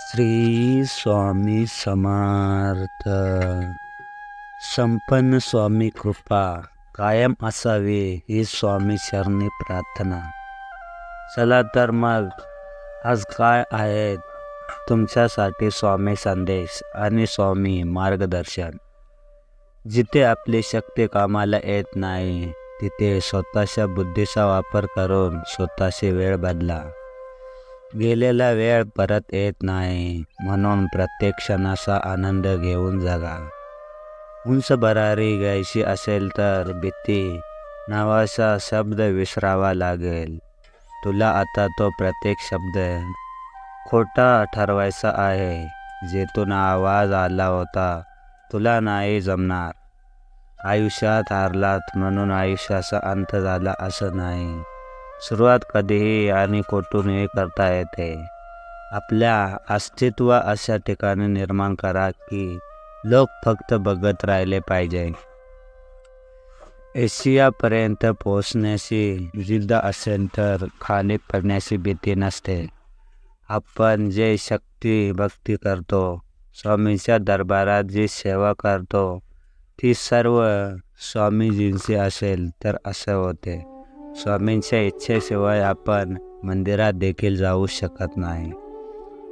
श्री स्वामी समर्थ. संपन्न स्वामी कृपा कायम असावी ही स्वामी शरणी प्रार्थना. चला तर मग आज काय आहेत तुमच्यासाठी स्वामी संदेश आणि स्वामी मार्गदर्शन? जिथे आपली शक्ती कामाला येत नाही तिथे स्वतःच्या बुद्धीचा वापर करून स्वतःशी वेळ बदला. गेलेला वेळ परत येत नाही. म्हणून प्रत्येक क्षणाचा आनंद घेऊन जगा. उंच भरारी घ्यायची असेल तर भीती नावाचा शब्द विसरावा लागेल. तुला आता तो प्रत्येक शब्द खोटा ठरवायचा आहे. जेथून आवाज आला होता तुला नाही जमणार. आयुष्यात हारलात म्हणून आयुष्याचा अंत झाला असं नाही. सुरुवात कधीही आणि कुठूनही करता येते. आपल्या अस्तित्व अशा ठिकाणी निर्माण करा की लोक फक्त बघत राहिले पाहिजे. एशियापर्यंत पोहोचण्याची जिद्द असेल तर खाली पडण्याची भीती नसते. आपण जे शक्ती भक्ती करतो स्वामींच्या दरबारात जी सेवा करतो ती सर्व स्वामीजींची असेल तर असे होते. स्वामींच्या इच्छेशिवाय आपण मंदिरात देखील जाऊ शकत नाही.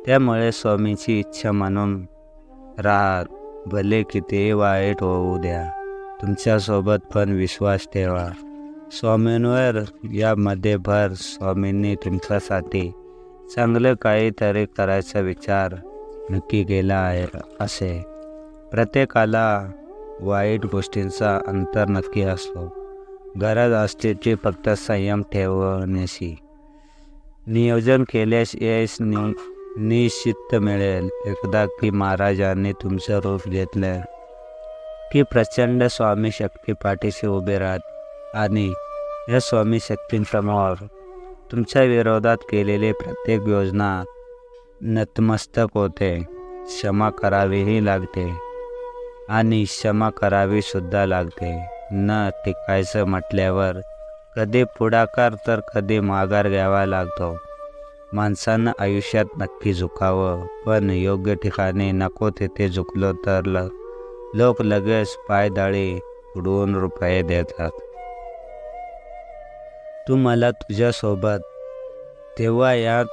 त्यामुळे स्वामींची इच्छा म्हणून राहत भले कितीही वाईट होऊ द्या तुमच्यासोबत पण विश्वास ठेवा. स्वामींवर यामध्ये भर स्वामींनी तुमच्यासाठी चांगलं काहीतरी करायचा विचार नक्की केला आहे असे. प्रत्येकाला वाईट गोष्टींचा अंतर नक्की असतो. गरज असते ती फक्त संयम ठेवण्याशी नियोजन केल्यास यश नि निश्चित मिळेल. एकदा की महाराजांनी तुमचं रूप घेतलं की प्रचंड स्वामी शक्ती पाठीशी उभे राहत आणि या स्वामी शक्तींसमोर तुमच्या विरोधात केलेली प्रत्येक योजना नतमस्तक होते. क्षमा करावीही लागते आणि क्षमा करावीसुद्धा लागते. न टिकायचं म्हटल्यावर कधी पुढाकार तर कधी माघार घ्यावा लागतो. माणसानं आयुष्यात नक्की झुकावं पण योग्य ठिकाणी नको तिथे झुकलो तर ल लोक लगेच पायदाळी उडवून रुपये देतात. तू मला तुझ्यासोबत तेव्हा यात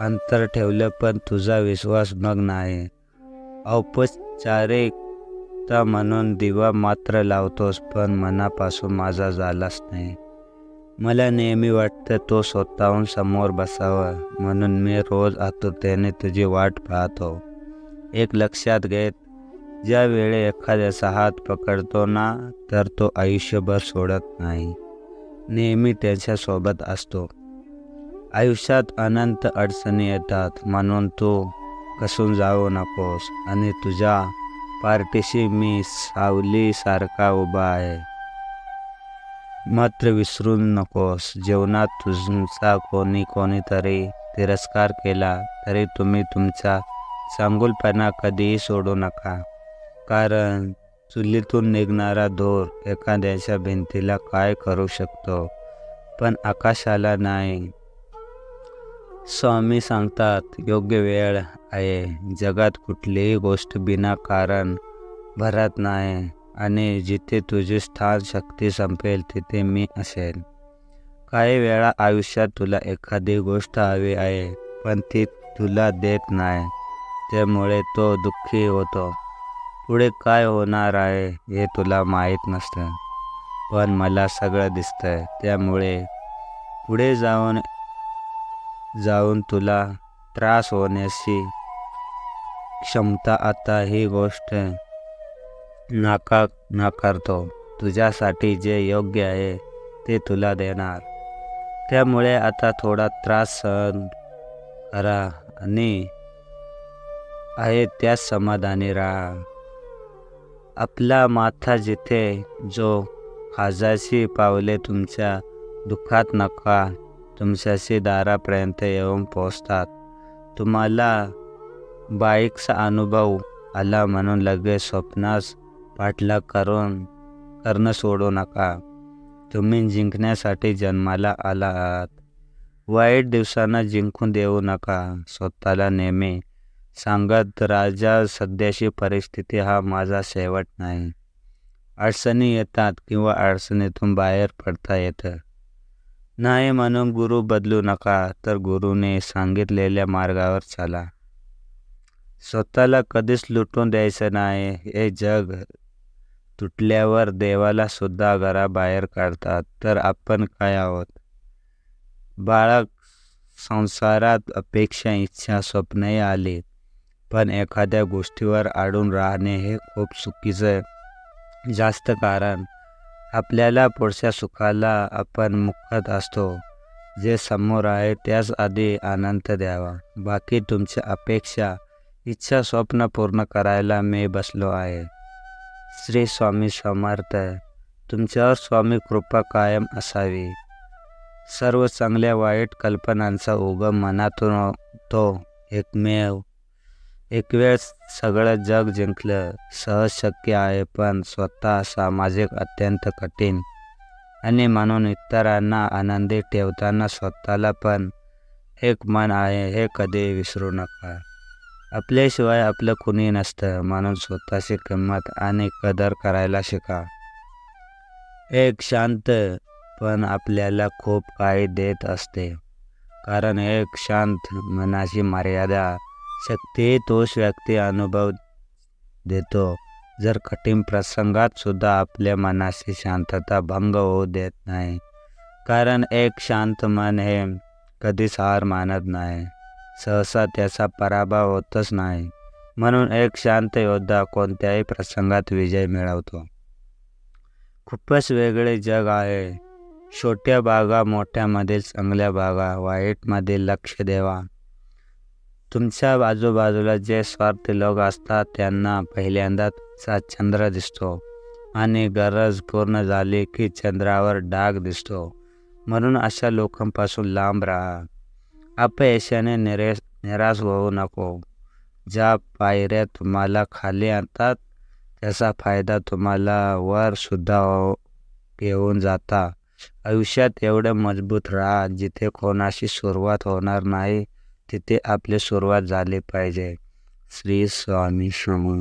अंतर ठेवलं पण तुझा विश्वास मग नाही. आता म्हणून दिवा मात्र लावतोस पण मनापासून माझा झालाच नाही. मला नेहमी वाटतं तो स्वतःहून समोर बसावा म्हणून मी रोज आतुरतेने तुझी वाट पाहतो. एक लक्षात घेत ज्या वेळे एखाद्याचा हात पकडतो ना तर तो आयुष्यभर सोडत नाही. नेहमी त्याच्यासोबत असतो. आयुष्यात अनंत अडचणी येतात म्हणून तू कसून जाऊ नकोस आणि तुझ्या पार्टीशी मी सावलीसारखा उभा आहे. मात्र विसरू नकोस जेवणात तुमचा कोणी कोणीतरी तिरस्कार केला तरी तुम्ही तुमचा चांगुलपणा कधीही सोडू नका. कारण चुलीतून निघणारा धूर एखाद्याच्या भिंतीला काय करू शकतो? पण आकाशाला नाही स्वामी सांगतात योग्य वेळ आहे. जगात कुठलीही गोष्ट बिना कारण भरत नाही आणि जिथे तुझी स्थान शक्ती संपेल तिथे मी असेल काही वेळा आयुष्यात तुला एखादी गोष्ट हवी आहे पण ती तुला देत नाही. त्यामुळे तो दुःखी होतो. पुढे काय होणार आहे हे तुला माहीत नसतं. पण मला सगळं दिसतंय. त्यामुळे पुढे जाऊन जाऊन तुला त्रास होण्याची क्षमता आता ही गोष्ट नाका नाकारतो. तुझ्यासाठी जे योग्य आहे ते तुला देणार. त्यामुळे आता थोडा त्रास सहन करा आणि आहे त्याच समाधानी राहा. आपला माथा जिथे जो खाजाशी पावले तुमच्या दुःखात नका. तुमच्याशी दारापर्यंत येऊन पोचतात तुम्हाला बाईकचा अनुभव आला म्हणून लगेच स्वप्नास पाठलाग करून करणं सोडू नका। तुम्ही जिंकण्यासाठी जन्माला आला आहात वाईट दिवसांना जिंकून देऊ नका स्वतःला नेहमी सांगत राजा सध्याची परिस्थिती हा माझा शेवट नाही। अडचणी येतात किंवा अडचणीतून बाहेर पडता येतं। नाही म्हणून गुरु बदलू नका तर गुरुने सांगितलेल्या मार्गावर चाला. स्वतःला कधीच लुटून द्यायचं नाही. हे जग तुटल्यावर देवाला सुद्धा घराबाहेर काढतात तर आपण काय आहोत? बाळक संसारात अपेक्षा इच्छा स्वप्नही आली पण एखाद्या गोष्टीवर अडून राहणे हे खूप चुकीचं जास्त कारण आपल्याला पुढच्या सुखाला आपण मुक्त असतो. जे समोर आहे त्याच आधी आनंद द्यावा. बाकी तुमच्या अपेक्षा इच्छा स्वप्न पूर्ण करायला मी बसलो आहे. श्री स्वामी समर्थ तुमच्यावर स्वामी कृपा कायम असावी. सर्व चांगल्या वाईट कल्पनांचा उगम मनातून तो एकमेव एक वेळ सगळं जग जिंकलं. सहज शक्य आहे पण स्वतः सामाजिक अत्यंत कठीण. आणि म्हणून इतरांना आनंदी ठेवताना स्वतःला पण एक मन आहे हे कधी विसरू नका. आपल्याशिवाय आपलं कुणी नसतं म्हणून स्वतःची किंमत आणि कदर करायला शिका. एक शांत पण आपल्याला खूप काही देत असते. कारण एक शांत मनाची मर्यादा शकते तोच व्यक्ती अनुभव देतो. जर कठीण प्रसंगात सुद्धा आपल्या मनाची शांतता भंग होऊ देत नाही. कारण एक शांत मन हे कधीच हार मानत नाही. सहसा त्याचा पराभव होतच नाही. म्हणून एक शांत योद्धा कोणत्याही प्रसंगात विजय मिळवतो. खूपच वेगळे जग आहे. छोट्या बागा मोठ्यामधील चांगल्या बागा वाईटमध्ये लक्ष देवा. तुमच्या आजूबाजूला जे स्वार्थी लोक असतात त्यांना पहिल्यांदा तुमचा चंद्र दिसतो आणि गरज पूर्ण झाली की चंद्रावर डाग दिसतो. म्हणून अशा लोकांपासून लांब राहा. अपयशाने निरेश निराश होऊ नको. ज्या पायऱ्या तुम्हाला खाली आणतात त्याचा फायदा तुम्हाला वर सुद्धा हो-, घेऊन जाता. आयुष्यात एवढं मजबूत राहा जिथे कोणाशी सुरुवात होणार नाही तिथे आपले सुरुवात झाली पाहिजे. श्री स्वामी समर्थ.